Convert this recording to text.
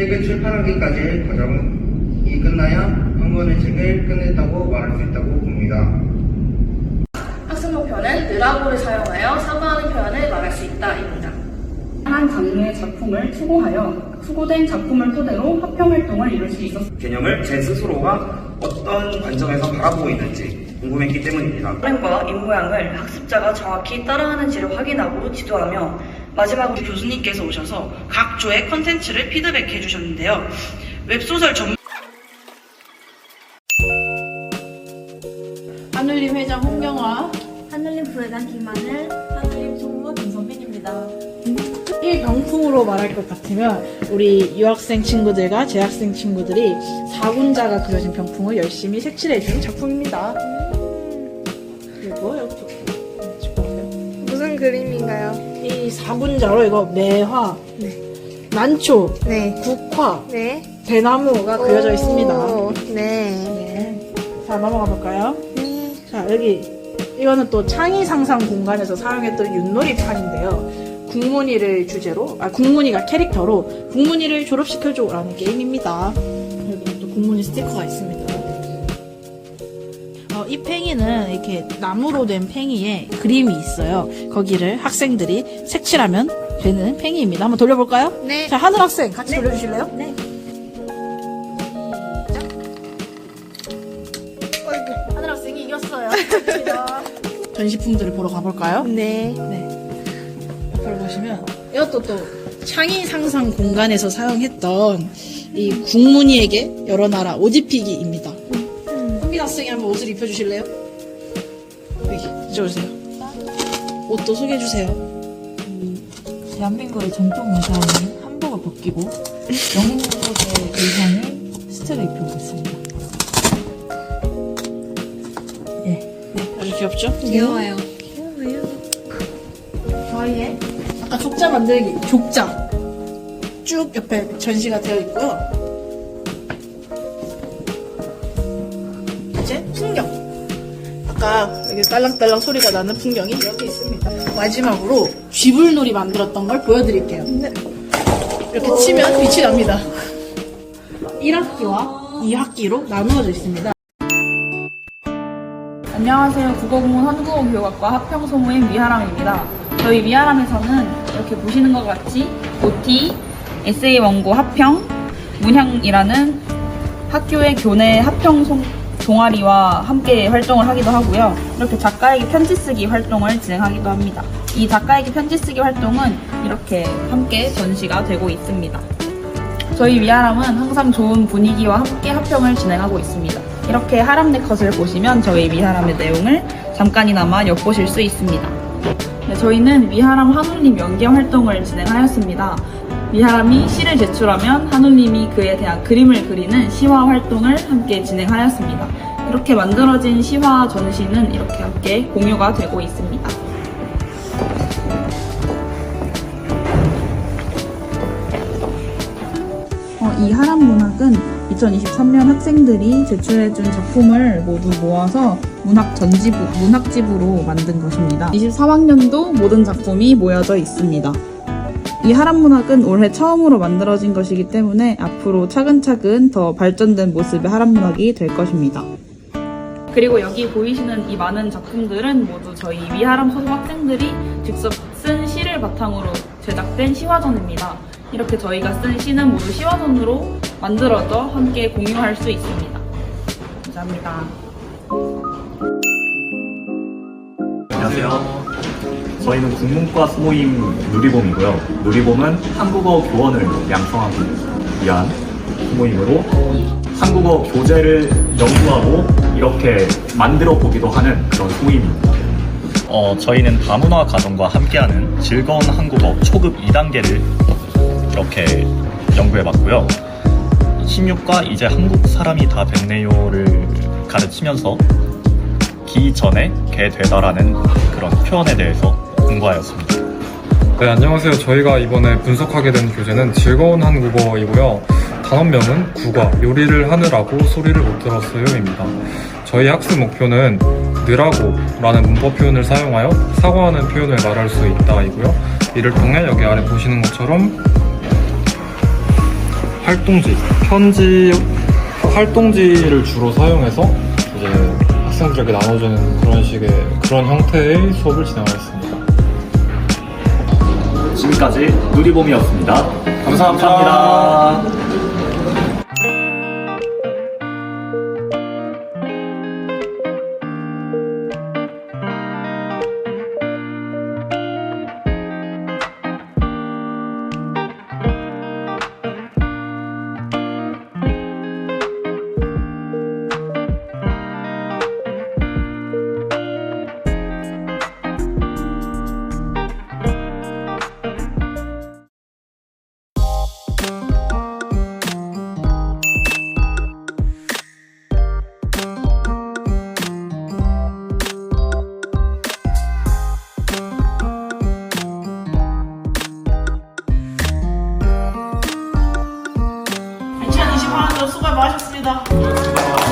책을 출판하기까지의 과정이 끝나야 한 권의 책을 끝냈다고 말할 수 있다고 봅니다. 학습 목표는 느라고를 사용하여 사과하는 표현을 말할 수 있다입니다. 한 장르의 작품을 투고하여 투고된 작품을 토대로 합평 활동을 이룰 수 있었습니다. 개념을 제 스스로가 어떤 관점에서 바라보고 있는지 궁금했기 때문입니다. 발음과 입모양을 학습자가 정확히 따라하는지를 확인하고 지도하며 마지막으로 교수님께서 오셔서 각 조의 컨텐츠를 피드백해 주셨는데요. 웹소설 전 하늘림 회장 홍경화 하늘림 부회장 김하늘, 하늘림 총무 김선빈입니다. 이 병풍으로 말할 것 같으면 우리 유학생 친구들과 재학생 친구들이 사군자가 그려진 병풍을 열심히 색칠해준 작품입니다. 그리고 여기 보세요. 무슨 그림인가요? 이 사군자로 이거 매화, 난초, 네. 국화, 네. 대나무가 그려져 있습니다. 오, 네. 네. 자 넘어가 볼까요? 네. 자 여기 이거는 또 창의 상상 공간에서 사용했던 윷놀이 판인데요. 국문이를 주제로 아 국문이가 캐릭터로 국문이를 졸업시켜줘라는 게임입니다. 여기 또 국문이 스티커가 있습니다. 어, 이 팽이는 이렇게 나무로 된 팽이에 그림이 있어요. 거기를 학생들이 색칠하면 되는 팽이입니다. 한번 돌려볼까요? 네. 자 하늘 학생 같이 돌려주실래요? 네. 하늘 학생이 이겼어요. 전시품들을 보러 가볼까요? 네. 옆을 보시면 이것도 또 창의 상상 공간에서 사용했던 이 국문이에게 여러 나라 옷 입히기입니다. 학생이 한번 옷을 입혀주실래요? 여기 이쪽 오세요. 옷도 소개해주세요. 대한민국의 전통 의상인 한복을 벗기고 영국의 의상인 스트를 입히고 있습니다. 네, 아주 귀엽죠? 귀여워요. 저희의 아까 족자 만들기 족자 쭉 옆에 전시가 되어 있고요. 이제 풍경. 아까 여기 딸랑딸랑 소리가 나는 풍경이 이렇게 있습니다. 마지막으로 쥐불놀이 만들었던 걸 보여드릴게요. 이렇게 치면 빛이 납니다. 1학기와 2학기로 나누어져 있습니다. 안녕하세요. 국어국문 한국어교육학과 합평소모임 미하람입니다. 저희 미하람에서는 이렇게 보시는 것 같이 OT, 에세이 원고 합평, 문향이라는 학교의 교내 합평 송- 동아리와 함께 활동을 하기도 하고요. 이렇게 작가에게 편지 쓰기 활동을 진행하기도 합니다. 이 작가에게 편지 쓰기 활동은 이렇게 함께 전시가 되고 있습니다. 저희 위아람은 항상 좋은 분위기와 함께 합평을 진행하고 있습니다. 이렇게 하람네 컷을 보시면 저희 위하람의 내용을 잠깐이나마 엿보실 수 있습니다. 네, 저희는 위하람 한울림 연계 활동을 진행하였습니다. 위하람이 시를 제출하면 한울림이 그에 대한 그림을 그리는 시화 활동을 함께 진행하였습니다. 이렇게 만들어진 시화 전시는 이렇게 함께 공유가 되고 있습니다. 어, 이 하람 문학은 2023년 학생들이 제출해준 작품을 모두 모아서 문학 전지부, 문학집으로 만든 것입니다. 23학년도 모든 작품이 모여져 있습니다. 이 하람 문학은 올해 처음으로 만들어진 것이기 때문에 앞으로 차근차근 더 발전된 모습의 하람 문학이 될 것입니다. 그리고 여기 보이시는 이 많은 작품들은 모두 저희 위하람 소속 학생들이 직접 쓴 시를 바탕으로 제작된 시화전입니다. 이렇게 저희가 쓴 시는 모두 시화전으로 만들어져 함께 공유할 수 있습니다. 감사합니다. 안녕하세요. 저희는 국문과 소모임 누리봄이고요. 누리봄은 한국어 교원을 양성하기 위한 소모임으로 한국어 교재를 연구하고 이렇게 만들어 보기도 하는 그런 소모임입니다. 어, 저희는 다문화 가정과 함께하는 즐거운 한국어 초급 2단계를 이렇게 연구해 봤고요. 16과 이제 한국 사람이 다 됐네요를 가르치면서 기 전에 개 되다라는 그런 표현에 대해서 공부하였습니다. 네, 안녕하세요. 저희가 이번에 분석하게 된 교재는 즐거운 한국어이고요. 단원명은 국어, 요리를 하느라고 소리를 못 들었어요입니다. 저희 학습 목표는 느라고 라는 문법 표현을 사용하여 사과하는 표현을 말할 수 있다이고요. 이를 통해 여기 아래 보시는 것처럼 활동지, 편지 활동지를 주로 사용해서 이제 학생들에게 나눠주는 그런 식의 그런 형태의 수업을 진행하였습니다. 지금까지 누리봄이었습니다. 감사합니다. 한2020 하는 수고 많으셨습니다.